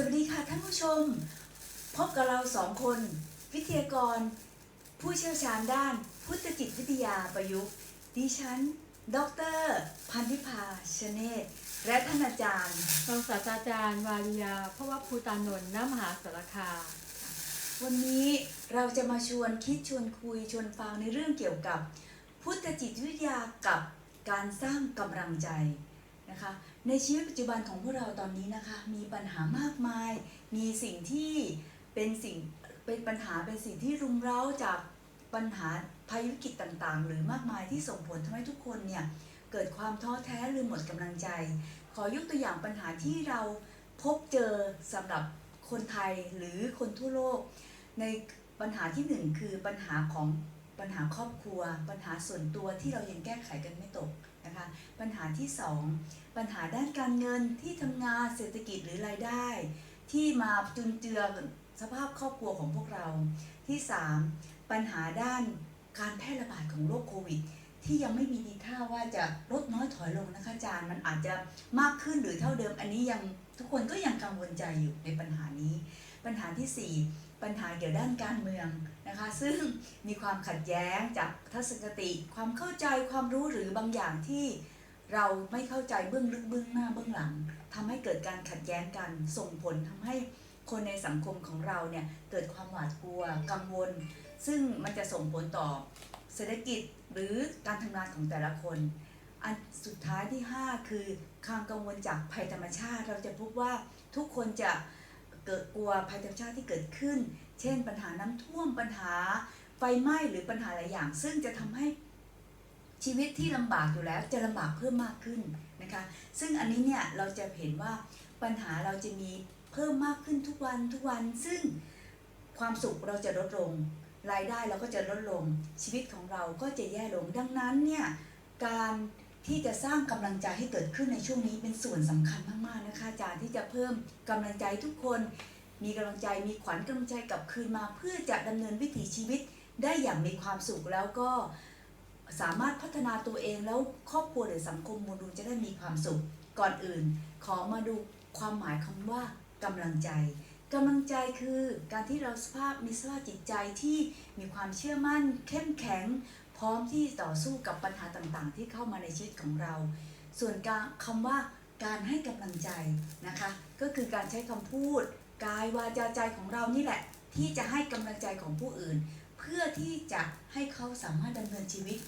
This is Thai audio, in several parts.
สวัสดีค่ะท่านผู้ชม พบกับเราสองคน วิทยากร ผู้เชี่ยวชาญด้าน พุทธจิตวิทยาประยุกต์ดิฉัน ดร พันธิพาชเนศและท่านอาจารย์ รองศาสตราจารย์วาริยาเพราะว่าภูตานนท์ณมหาสารคามวันนี้เราจะมาชวนคิดชวนคุยชวนฟังในเรื่องเกี่ยวกับ พุทธจิตวิทยากับการสร้างกำลังใจ นะคะในชีวิตปัจจุบันของพวกเราตอนนี้นะคะมีปัญหามากมาย มีสิ่งที่เป็นสิ่งเป็นปัญหาเป็นสิ่งที่รุมเร้าจากปัญหาภัยวิกฤตต่างๆ หรือมากมายที่ส่งผลทำให้ทุกคนเนี่ยเกิดความท้อแท้หรือหมดกำลังใจ ขอยกตัวอย่างปัญหาที่เราพบเจอสำหรับคนไทยหรือคนทั่วโลก ในปัญหาที่หนึ่งคือปัญหาของปัญหาครอบครัว ปัญหาส่วนตัวที่เรายังแก้ไขกันไม่ตก นะคะปัญหาที่สองปัญหาด้านการเงินที่ทำงานเศรษฐกิจหรือรายได้ ที่มาจุนเจือสภาพครอบครัวของพวกเรา ที่สามปัญหาด้านการแพร่ระบาดของโรคโควิด ที่ยังไม่มีทีท่าว่าจะลดน้อยถอยลงนะคะอาจารย์มันอาจจะมากขึ้นหรือเท่าเดิม อันนี้ยังทุกคนก็ยังกังวลใจอยู่ในปัญหานี้ ปัญหาที่สี่ ปัญหาเกี่ยวด้านการเมืองนะคะ ซึ่งมีความขัดแย้งจากทัศนคติ ความเข้าใจความรู้หรือบางอย่างที่เราไม่เข้าใจเบื้องลึกเบื้องหน้าเบื้องหลังทำให้เกิดการขัดแย้งกันส่งผลทำให้คนในสังคมของเราเนี่ยเกิดความหวาดกลัวกังวล ซึ่งมันจะส่งผลต่อเศรษฐกิจหรือการทำงานของแต่ละคน อันสุดท้ายที่ 5 คือความกังวลจากภัยธรรมชาติ เราจะพบว่าทุกคนจะ เกิดกลัวภัยธรรมชาติที่เกิดขึ้น เช่น ปัญหาน้ำท่วมปัญหาไฟไหม้หรือปัญหาหลายอย่าง ซึ่งจะทำให้ชีวิตที่ลำบากอยู่แล้วจะลำบากเพิ่มมากขึ้นนะคะ ซึ่งอันนี้เนี่ยเราจะเห็นว่าปัญหาเราจะมีเพิ่มมากขึ้นทุกวันทุกวัน ซึ่งความสุขเราจะลดลง รายได้เราก็จะลดลง ชีวิตของเราก็จะแย่ลง ดังนั้นเนี่ยการ ที่จะสร้างกำลังใจให้เกิดขึ้นในช่วงนี้เป็นส่วนสำคัญมากๆนะคะอาจารย์ที่จะเพิ่มกำลังใจทุกคน มีกำลังใจมีขวัญกำลังใจกลับคืนมา เพื่อจะดำเนินวิถีชีวิตได้อย่างมีความสุขแล้วก็สามารถพัฒนาตัวเองแล้วครอบครัวหรือสังคมมวลรวมจะได้มีความสุขก่อนอื่น ขอมาดูความหมายคำว่ากำลังใจกำลังใจคือการที่เราสภาพมีสภาพจิตใจที่มีความเชื่อมั่น เข้มแข็ง พร้อมที่ต่อสู้กับปัญหาต่างๆ ที่เข้ามาในชีวิตของเรา ส่วนการคำว่าการให้กำลังใจนะคะ ก็คือการใช้คำพูด กายวาจาใจของเรานี่แหละ ที่จะให้กำลังใจของผู้อื่น เพื่อที่จะให้เขาสามารถดำเนินชีวิต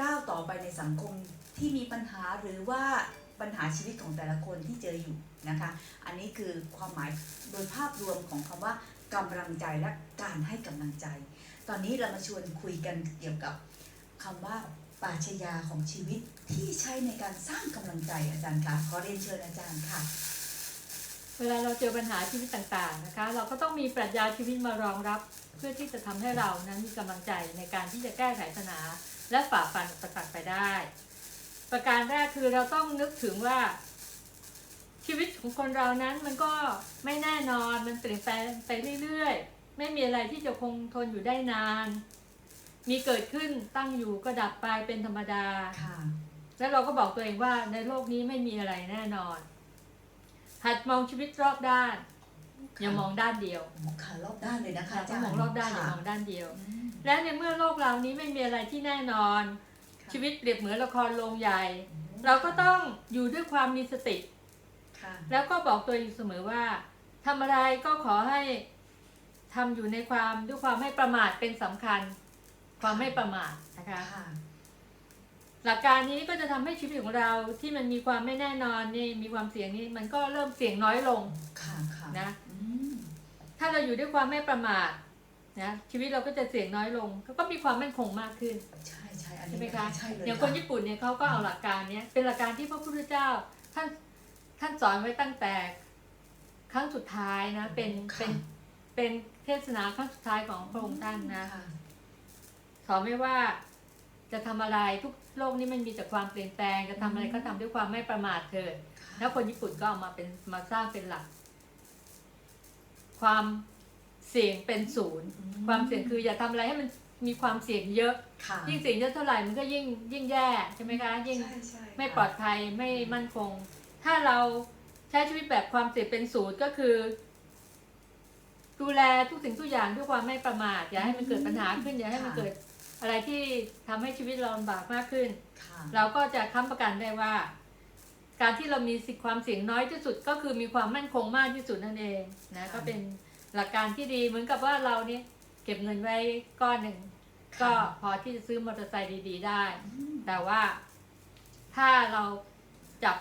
ก้าวต่อไปในสังคมที่มีปัญหาหรือว่าปัญหาชีวิตของแต่ละคนที่เจออยู่นะคะ อันนี้คือความหมายโดยภาพรวมของคำว่ากำลังใจและการให้กำลังใจ ตอนนี้เรามาชวนคุยกันเกี่ยวกับ คำว่าปาชญาของชีวิตที่ใช้ในการสร้างกำลังใจอาจารย์คะขอเรียนเชิญอาจารย์ค่ะ เวลาเราเจอปัญหาชีวิตต่างๆนะคะ เราก็ต้องมีปรัชญาชีวิตมารองรับ เพื่อที่จะทำให้เรานั้นมีกำลังใจในการที่จะแก้ไขปัญหาและฝ่าฟันอุประตักไปได้ ประการแรกคือเราต้องนึกถึงว่าชีวิตของคนเรานั้นมันก็ไม่แน่นอนมันเปลี่ยนแปลงไปเรื่อยๆ ไม่มีอะไรที่จะคงทนอยู่ได้นาน มีเกิดขึ้นตั้งอยู่ก็ดับไปเป็นธรรมดา ค่ะ แล้วเราก็บอกตัวเองว่าในโลกนี้ไม่มีอะไรแน่นอน หัดมองชีวิตรอบด้าน อย่ามองด้านเดียวค่ะรอบด้านเลยนะคะค่ะอาต้จาองรย์มองรอบด้านอย่าค่ะมองด้านเดียวอืมและในเมื่อโลกเรานี้ไม่มีอะไรที่แน่นอนค่ะชีวิตเปรียบเหมือนละครโรงใหญ่ เราก็ต้องอยู่ด้วยความมีสติค่ะแล้วก็บอกตัวเองเสมอว่าทำอะไรก็ขอให้ทำอยู่ในความด้วยความไม่ประมาทเป็นสำคัญ ความไม่ประมาทนะคะ ค่ะ หลักการนี้ก็จะทำให้ชีวิตของเราที่มันมีความไม่แน่นอนนี่มีความเสี่ยงนี้มันก็เริ่มเสี่ยงน้อยลงค่ะ ค่ะนะ อืมถ้าเราอยู่ด้วยความไม่ประมาทนะชีวิตเราก็จะเสี่ยงน้อยลงก็มีความมั่นคงมากขึ้น ใช่ใช่อันใช่นี้ไหมคะ ใช่เลยอย่างคนญี่ปุ่นเนี่ยเขาก็เอาหลักการเนี้ยเป็นหลักการที่พระพุทธเจ้าท่านท่านสอนไว้ตั้งแต่ครั้งสุดท้ายนะ เป็นเป็นเป็นเทศนาครั้งสุดท้ายของพระองค์ท่านนะ ค่ะ สอนไม่ว่าจะทำอะไรทุกโลกนี้มันมีแต่ความเปลี่ยนแปลงจะทำอะไรก็ทำด้วยความไม่ประมาทเถิดแล้วคนญี่ปุ่นก็เอามาเป็นมาสร้างเป็นหลัก ความเสี่ยงเป็นศูนย์ ความเสี่ยงคืออย่าทำอะไรให้มันมีความเสี่ยงเยอะค่ะยิ่งเสี่ยงเยอะเท่าไหร่มันก็ยิ่งยิ่งแย่ใช่ไหมคะยิ่งใช่ใช่ไม่ปลอดภัยไม่มั่นคง ถ้าเราใช้ชีวิตแบบความเสี่ยงเป็นศูนย์ก็คือ ดูแลทุกสิ่งทุกอย่างด้วยความไม่ประมาทอย่าให้มันเกิดปัญหาขึ้นอย่าให้มันค่ะเกิด อะไรที่ทำให้ชีวิตเราลำบากมากขึ้น ค่ะ เราก็จะค้ำประกันได้ว่า การที่เรามีสิทธิความเสี่ยงน้อยที่สุดก็คือมีความมั่นคงมากที่สุดนั่นเองนะก็เป็นหลักการที่ดีเหมือนกับว่าเราเนี่ยเก็บเงินไว้ก้อนหนึ่ง ก็พอที่จะซื้อมอเตอร์ไซค์ดี ๆ ได้ อืมแต่ว่าถ้าเราจับ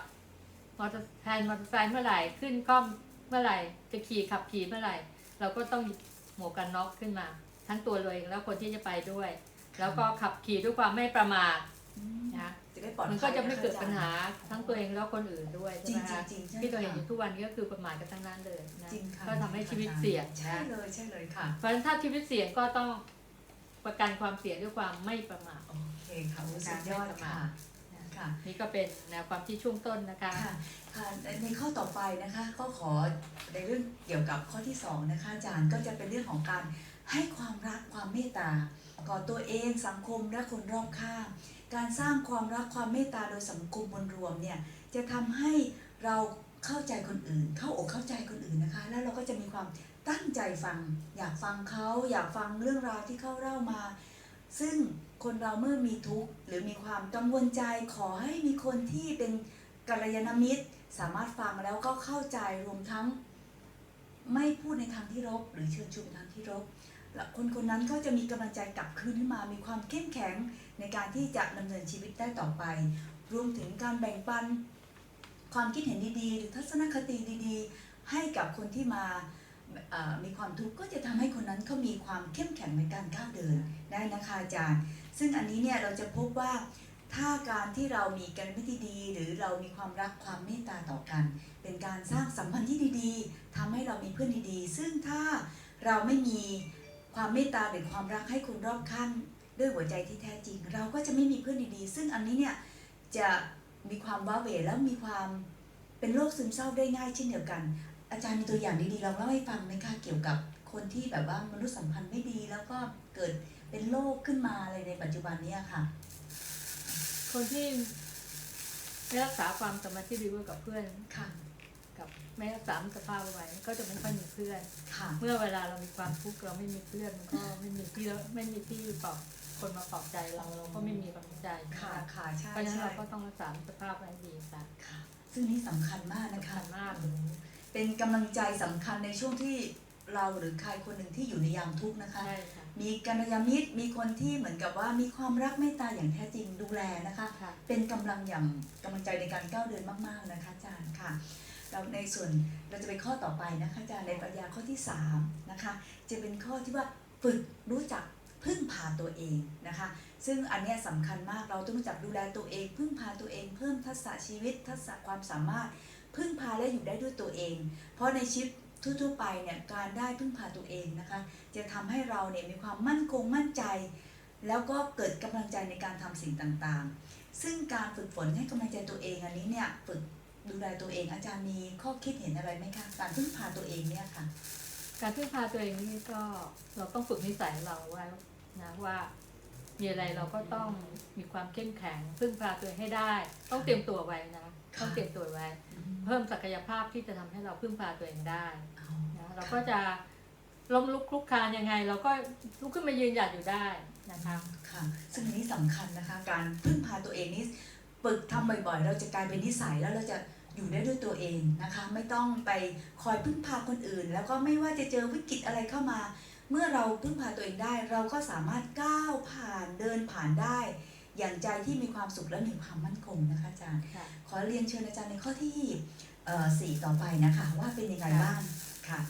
มอเตอร์แทนมอเตอร์ไซค์เมื่อไหร่ขึ้นคล่อมเมื่อไหร่ จะขี่ขับขี่เมื่อไหร่ เราก็ต้องหยิบหมวกกันน็อกขึ้นมา ทั้งตัวเราเองแล้วคนที่จะไปด้วย แล้วก็ขับขี่ด้วยความไม่ประมาทอืมนะจะได้ปลอดภัยมันก็จะไม่เกิดนคปัญหาทั้งตัวเองแล้วคนอื่นด้วยจริใช่งไหมจริคะงจริงใช่ที่เราเห็นอค่ะยู่ทุกวันนี้ก็คือประมาทกันทั้งนั้นเลยนะจริงค่ะก็ทำให้ชีวิตเสี่ยงใช่นะเลยใช่เลยค่ะ เพราะฉะนั้นถ้าชีวิตเสี่ยงก็ต้องประกันความเสี่ยงด้วยความไม่ประมาทโอเคค่ะโอ้สุดยอดค่ะค่ะนี่ก็เป็นแนวความที่ช่วงต้นนะคะค่ะค่ะในในข้อต่อไปนะคะก็ขอในเรื่องเกี่ยวกับข้อที่สองนะคะอาจารย์ก็จะเป็นเรื่องของการให้ความรักความเมตตา ก่อตัวเองสังคมและคนรอบข้าง การสร้างความรักความเมตตาโดยสังคมมวลรวมเนี่ยจะทำให้เราเข้าใจคนอื่น เข้าอกเข้าใจคนอื่นนะคะ แล้วเราก็จะมีความตั้งใจฟัง อยากฟังเขาอยากฟังเรื่องราวที่เขาเล่ามา ซึ่งคนเราเมื่อมีทุกข์หรือมีความกังวลใจขอให้มีคนที่เป็นกัลยาณมิตร สามารถฟังแล้วก็เข้าใจรวมทั้ง ไม่พูดในทางที่รบหรือเชิญชวนในทางที่รบ และคนคนนั้นก็จะมีกำลังใจกลับคืนขึ้นมา มีความเข้มแข็งในการที่จะดำเนินชีวิตได้ต่อไป รวมถึงการแบ่งปัน ความคิดเห็นดีๆ หรือทัศนคติดีๆ ให้กับคนที่มามีความทุกข์ก็จะทำให้คนนั้นเขามีความเข้มแข็งในการก้าวเดินได้นะคะอาจารย์ ซึ่งอันนี้เนี่ยเราจะพบว่าถ้าการที่เรามีกันไม่ที่ดี หรือเรามีความรักความเมตตาต่อกัน เป็นการสร้างสัมพันธ์ที่ดีๆทำให้เรามีเพื่อนดีๆ ซึ่งถ้าเราไม่มี ความเมตตาหรือความรักให้คนรอบข้างด้วยหัวใจที่แท้จริง เราก็จะไม่มีเพื่อนดีๆซึ่งอันนี้เนี่ยจะมีความว้าเหวแล้วมีความเป็นโรคซึมเศร้าได้ง่ายเช่นเดียวกัน อาจารย์มีตัวอย่างดีๆลองเล่าให้ฟังไหมคะเกี่ยวกับคนที่แบบว่ามนุษยสัมพันธ์ไม่ดีแล้วก็เกิดเป็นโรคขึ้นมาอะไรในปัจจุบันเนี้ค่ะ คนที่ไม่รักษาความสัมพันธ์ที่ดีกับเพื่อนค่ะ กับไม่รักษามิตรภาพเอาไว้ก็จะไม่ค่อยมีเพื่อน ค่ะ เมื่อเวลาเรามีความทุกข์เราไม่มีเพื่อนมันก็ไม่มีที่ไม่มีที่ปลอบคนมาปลอบใจเราเราก็ไม่มีกำลังใจนะค่ะคะค่ะใช่เพราะฉะนั้นใช่เราก็ต้องรักษามิตรภาพไว้ดีค่ะค่ะ ซึ่งนี่สำคัญมากนะคะ สำคัญมากโอ้โหเป็นกำลังใจสำคัญในช่วงที่เราหรือใครคนหนึ่งที่อยู่ในยามทุกข์นะคะ ใช่ค่ะ มีกัลยาณมิตรมีคนที่เหมือนกับว่ามีความรักเมตตาอย่างแท้จริงดูแลนะคะ ค่ะ เป็นกำลังอย่างกำลังใจในการก้าวเดินมาก ๆ นะคะอาจารย์ค่ะ เราในส่วนเราจะไปข้อต่อไปนะคะอาจารย์ในปรัญญาข้อที่สามนะคะจะเป็นข้อที่ว่าฝึกรู้จักพึ่งพาตัวเองนะคะ ซึ่งอันนี้ยสำคัญมากเราต้องรู้จักดูแลตัวเอง พึ่งพาตัวเอง เพิ่มทักษะชีวิตทักษะความสามารถ พึ่งพาและอยู่ได้ด้วยตัวเอง เพราะในชีวิตทั่วๆไปเนี่ยการได้พึ่งพาตัวเองนะคะ จะทำให้เราเนี่ยมีความมั่นคงมั่นใจ แล้วก็เกิดกำลังใจในการทำสิ่งต่างๆ ซึ่งการฝึกฝนให้กำลังใจตัวเองอันนี้เนี่ยฝึก ดูแลตัวเองอาจารย์มีข้อคิดเห็นอะไรไหมคะการพึ่งพาตัวเองเนี่ยค่ะ การพึ่งพาตัวเองนี่ก็เราต้องฝึกนิสัยเราไว้นะว่ามีอะไรเราก็ต้องมีความเข้มแข็งพึ่งพาตัวเองให้ได้ ต้องเตรียมตัวไว้นะค่ะต้องเตรียมตัวไว้ เพิ่มศักยภาพที่จะทำให้เราพึ่งพาตัวเองได้เอานะเราก็จะล้มลุกคลุกคลานยังไง เราก็ลุกขึ้นมายืนหยัดอยู่ได้นะคะค่ะ ซึ่งอันนี้สำคัญนะคะ การพึ่งพาตัวเองนี่ฝึกทำบ่อยๆ เราจะกลายเป็นนิสัยแล้วเราจะ อยู่ได้ด้วยตัวเองนะคะ ไม่ต้องไปคอยพึ่งพาคนอื่น แล้วก็ไม่ว่าจะเจอวิกฤตอะไรเข้ามา เมื่อเราพึ่งพาตัวเองได้ เราก็สามารถก้าวผ่านเดินผ่านได้ อย่างใจที่มีความสุขและมีความมั่นคงนะคะอาจารย์ค่ะขอเรียนเชิญอาจารย์ในข้อที่เอ่อสี่ต่อไปนะคะ ว่าเป็นยังไงบ้างค่ะ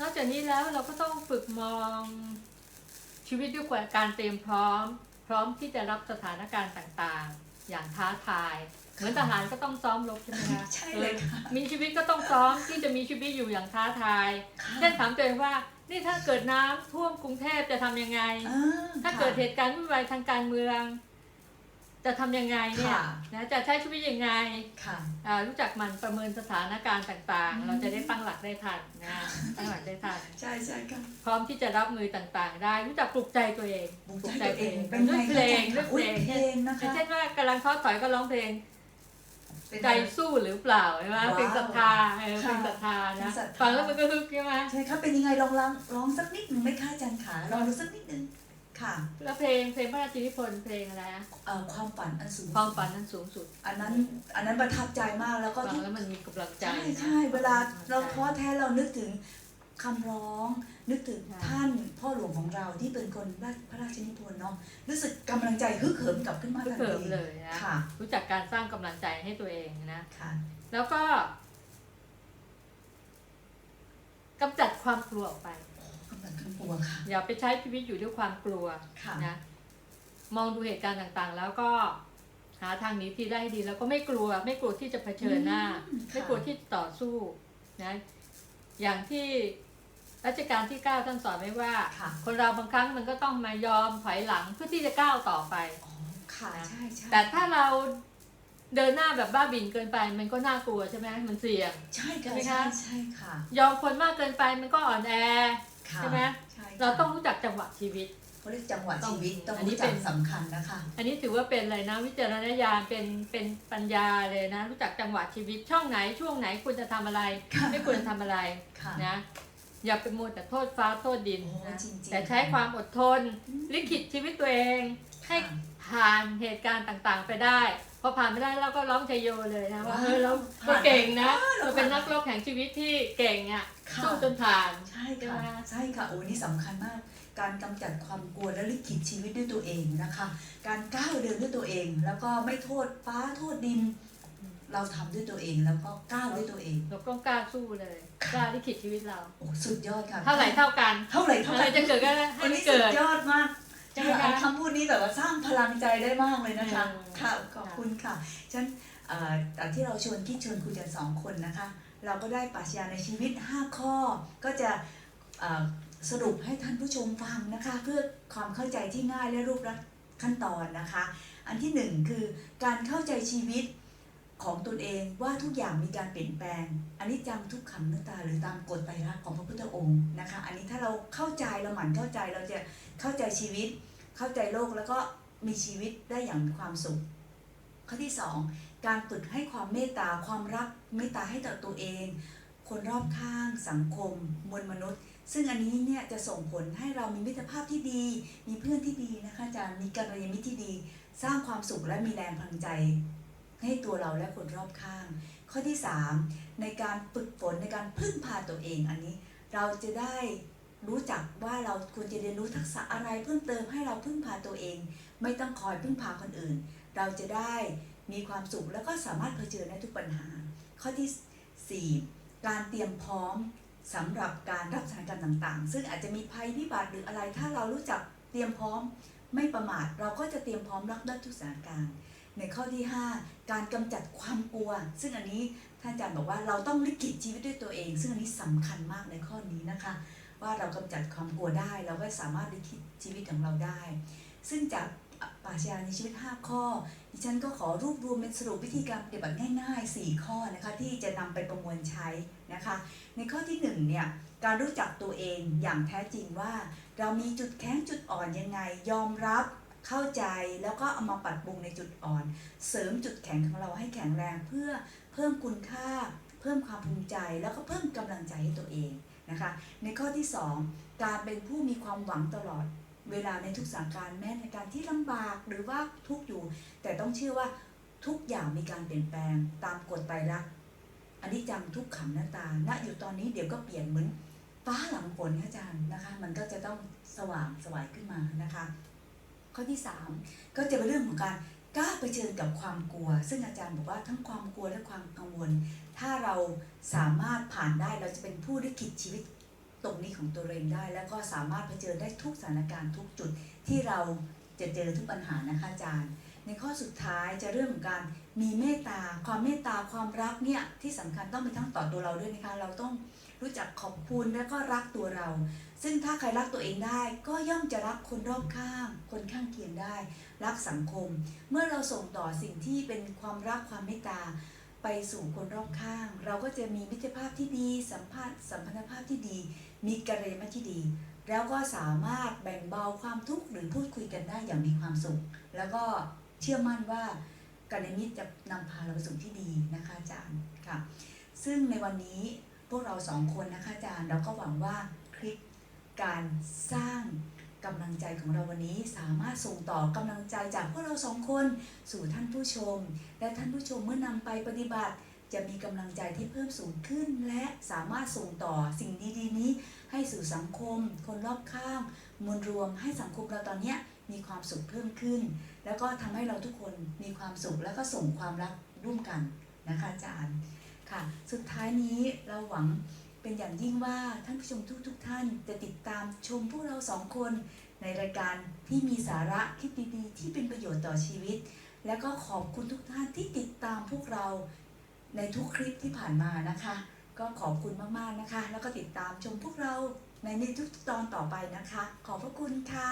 นอกจากนี้แล้วเราก็ต้องฝึกมองชีวิตด้วยการเตรียมพร้อม พร้อมที่จะรับสถานการณ์ต่างๆ อย่างท้าทาย เหมือนทหารก็ต้องซ้อมรบใช่ไหมคะใช่เลยค่ะออมีชีวิตก็ต้องซ้อมที่จะมีชีวิตอยู่อย่างท้าทายค่ะเช่นถามตัวเองว่า นี่ถ้าเกิดน้ำท่วมกรุงเทพจะทำยังไงอ่ถ้าค่ะเกิดเหตุการณ์วุ่นวายทางการเมือง จะทำยังไงเนี่ยค่ะนะจะใช้ชีวิตยังไงค่ะ อ่ารู้จักหมันประเมินสถานการณ์ต่างอืมๆเราจะได้ตั้งหลักได้ทันนะตั้งหลักได้ทัน ใช่ใช่ค่ะพร้อมที่จะรับมือต่างๆ ได้ รู้จักปลุกใจตัวเองปลุกใจตัวเองด้วยเพลงด้วยเพอุ๊ลยงเพลงนะอย่างคะ เช่นว่ากำลังท้อถอยก็ร้องเพลงเเป็นใจสู้หรือเปล่าใช่ไหมว้าวเป็นศรัทธาเออค่ะเป็นศรัทธาเป็นะนศรัทธา ฟังแล้วมันก็ฮึกใช่ไหมใช่ครับเป็นยังไงลองลองร้องสักนิดหนึ่งไหมคะอาจารย์ขาลองดูสักนิดหนึ่ง ค่ะแล้วเพลงเพลงพระราชนิพนธ์เพลงอะไรนะเอ่อความฝันอันสูงความฝันนั้นสูงสุดอันนั้นอันนั้นประทับใจมากแล้วก็ฟังทุก แล้วมันมีกำลังใจใช่นะ ใช่เวลาเราใช่ท้อแท้เรานึกถึงคำร้อง นึกถึงค่ะ ท่านพ่อหลวงของเราที่เป็นคนพระราชนิพนธ์เนาะรู้สึกกำลังใจฮึกเหิมกลับขึ้นมาฮึกทันเหิมทีเลยนะค่ะรู้จักการสร้างกำลังใจให้ตัวเองนะ ค่ะ แล้วก็กำจัดความกลัวออกไป กำลังขึ้นกลัวค่ะ อย่าไปใช้ชีวิตอยู่ด้วยความกลัวค่ะ นะมองดูเหตุการณ์ต่างๆ แล้วก็หาทางหนีทีได้ให้ดีแล้วก็ไม่กลัว ไม่กลัวที่จะเผชิญหน้า อืมค่ะ ไม่กลัวที่จะต่อสู้นะอย่างที่รัชกาลที่เก้าท่านสอนไว้ว่า ค่ะคนเราบางครั้งมันก็ต้องมายอมถอยหลังเพื่อที่จะก้าวต่อไป อ๋อค่ะใช่ใช่แต่ถ้าเราเดินหน้าแบบบ้าบิ่นเกินไป มันก็น่ากลัวใช่ไหมมันเสี่ยง ใช่ค่ะใช่ไหมใช่คะใช่ค่ะ ยอมคนมากเกินไปมันก็อ่อนแอ ค่ะใช่ไหมใช่ค่ะเราต้องรู้จักจังหวะชีวิต เขาเรียกจังหวะชีวิตต้ต้อองงอันนี้รู้จัเป็กน สำคัญนะคะ อันนี้ถือว่าเป็นอะไรนะวิจารณญาณเป็นเป็นปัญญาเลยนะ รู้จักจังหวะชีวิตช่องไหนช่วงไหนควรจะทำอะไร ค่ะ ไม่ควรจะทำอะไรค่ะ นะอย่าไปมัวแต่โทษฟ้าโทษดินโอ้นะจริงๆแต่ใช้ความอดทน ลิขิตชีวิตตัวเอง ให้ค่ะ ผ่านเหตุการณ์ต่างๆ ไปได้พอผ่านไม่ได้เราก็ร้องชัยโยเลยนะว่าว้าวเออเราผ่านเราเก่งนะอ้าวเราเราเป็นผ่านนักรบแห่งชีวิตที่เก่งอะค่ะ สู้จนผ่าน ใช่ใช่ค่ะไหมใช่ค่ะโอ้นี่สำคัญมาก การกำจัดความกลัวและลิขิตชีวิตด้วยตัวเองนะคะ การก้าวเดินด้วยตัวเอง แล้วก็ไม่โทษฟ้าโทษดิน เราทำด้วยตัวเองแล้วก็ก้าวด้วยตัวเองเราต้องกล้าสู้เลยกล้าลิขิตชีวิตเรา โอ้สุดยอดค่ะเท่าไหร่เท่ากันเท่าไหร่เท่าอะไหไรร่จะเกิดก็ให้วันมันนี้สุเกิดดยอดมาก ใช่ไหมคะคำพูดนี้แบบว่าสร้างพลังใจได้มากเลยนะคะเออค่ะ ขอบคุณค่ะฉะนันเอ่อแต่ที่เราชวนคิดชวนคุยกันสองคนนะคะ เราก็ได้ปรัชญาในชีวิต 5 ข้อ ก็จะเอ่อสรุปให้ท่านผู้ชมฟังนะคะ เพื่อความเข้าใจที่ง่ายและรูปลักษณ์ขั้นตอนนะคะ อันที่หนึ่งคือการเข้าใจชีวิตของตนเองว่าทุกอย่างมีการเปลี่ยนแปลง อันนี้จำทุกขังนัตตาหรือตามกฎไตรลักษณ์ของพระพุทธองค์นะคะ อันนี้ถ้าเราเข้าใจเราหมั่นเข้าใจเราจะ เข้าใจชีวิต เข้าใจโลกแล้วก็มีชีวิตได้อย่างมีความสุข ข้อที่สองการฝึกให้ความเมตตาความรักเมตตาให้ต่อตัวเอง คนรอบข้างสังคม มวลมนุษย์ ซึ่งอันนี้เนี่ยจะส่งผลให้เรามีมิตรภาพที่ดี มีเพื่อนที่ดีนะคะอาจารย์มีกัลยาณมิตรที่ดี สร้างความสุขและมีแรงพลังใจ ให้ตัวเราและคนรอบข้าง ข้อที่ 3 ในการฝึกฝนในการพึ่งพาตัวเองอันนี้เราจะได้ รู้จักว่าเราควรจะเรียนรู้ทักษะอะไรเพิ่มเติมให้เราพึ่งพาตัวเอง ไม่ต้องคอยพึ่งพาคนอื่น เราจะได้มีความสุขแล้วก็สามารถเผชิญได้ทุกปัญหา ข้อที่ 4 การเตรียมพร้อมสำหรับการรับสถานการณ์ต่างๆ ซึ่งอาจจะมีภัยพิบัติหรืออะไร ถ้าเรารู้จักเตรียมพร้อมไม่ประมาท เราก็จะเตรียมพร้อมรับได้ทุกสถานการณ์ ในข้อที่ 5 การกำจัดความกลัว ซึ่งอันนี้ท่านอาจารย์บอกว่าเราต้องลิขิตชีวิตด้วยตัวเอง ซึ่งอันนี้สำคัญมากในข้อนี้นะคะ ว่าเรากำจัดความกลัวได้ เราก็สามารถลิขิตชีวิตของเราได้ ซึ่งจากปราชญาในชีวิต 5 ข้อ ดิฉันก็ขอรวบรวมเป็นสรุปวิธีการปฏิบัติง่าย ๆ 4 ข้อนะคะที่จะนำไปประมวลใช้นะคะ ในข้อที่1เนี่ยการรู้จักตัวเองอย่างแท้จริงว่า เรามีจุดแข็งจุดอ่อนยังไง ยอมรับเข้าใจแล้วก็เอามาปรับปรุงในจุดอ่อน เสริมจุดแข็งของเราให้แข็งแรงเพื่อเพิ่มคุณค่า เพิ่มความภูมิใจแล้วก็เพิ่มกำลังใจให้ตัวเอง นะคะในข้อที่ 2 การเป็นผู้มีความหวังตลอดเวลาในทุกสถานการณ์แม้ในการที่ลำบากหรือว่าทุกอยู่ แต่ต้องเชื่อว่าทุกอย่างมีการเปลี่ยนแปลงตามกฎไตรลักษณ์อันนี้จังทุกขังหน้าตาณอยู่ตอนนี้เดี๋ยวก็เปลี่ยนเหมือนฟ้าหลังฝนค่ะอาจารย์นะคะ มันก็จะต้องสว่างสวายขึ้นมานะคะ ข้อที่ 3 ก็จะเป็นเรื่องของการกล้าเผชิญกับความกลัว ซึ่งอาจารย์บอกว่าทั้งความกลัวและความกังวล ถ้าเราสามารถผ่านได้เราจะเป็นผู้ได้คิดชีวิตตรงนี้ของตัวเองได้ แล้วก็สามารถเผชิญได้ทุกสถานการณ์ทุกจุดที่เราจะเจอทุกปัญหานะคะอาจารย์ ในข้อสุดท้ายจะเรื่องของการมีเมตตา ความเมตตาความรักเนี่ยที่สำคัญต้องมีทั้งต่อตัวเราด้วยนะคะ เราต้องรู้จักขอบคุณและก็รักตัวเรา ซึ่งถ้าใครรักตัวเองได้ ก็ย่อมจะรักคนรอบข้าง คนข้างเคียงได้ รักสังคม เมื่อเราส่งต่อสิ่งที่เป็นความรักความเมตตา ไปสู่คนรอบข้าง เราก็จะมีมิตรภาพที่ดี สัมพันธ์สัมพันธภาพที่ดี มีกัลยาณมิตรที่ดี แล้วก็สามารถแบ่งเบาความทุกข์หรือพูดคุยกันได้อย่างมีความสุข แล้วก็เชื่อมั่นว่ากัลยาณมิตรจะนำพาเราไปสู่ที่ดีนะคะอาจารย์ค่ะ ซึ่งในวันนี้พวกเราสองคนนะคะอาจารย์เราก็หวังว่าคลิปการสร้าง กำลังใจของเราวันนี้สามารถส่งต่อกำลังใจจากพวกเราสองคน สู่ท่านผู้ชม และท่านผู้ชมเมื่อนำไปปฏิบัติ จะมีกำลังใจที่เพิ่มสูงขึ้น และสามารถส่งต่อสิ่งดีๆ นี้ ให้สู่สังคม คนรอบข้างมวลรวมให้สังคมเราตอนนี้มีความสุขเพิ่มขึ้น แล้วก็ทำให้เราทุกคนมีความสุขแล้วก็ส่งความรักร่วมกันนะคะอาจารย์ค่ะ สุดท้ายนี้เราหวัง เป็นอย่างยิ่งว่าท่านผู้ชมทุกๆทท่านจะติดตามชมพวกเราสองคน ในรายการที่มีสาระคลิปดีๆ ที่เป็นประโยชน์ต่อชีวิต แล้วก็ขอบคุณทุกท่านที่ติดตามพวกเราในทุกคลิปที่ผ่านมานะคะ ก็ขอบคุณมากๆนะคะ แล้วก็ติดตามชมพวกเราในในทุกตอนต่อไปนะคะ ขอบพระคุณค่ะ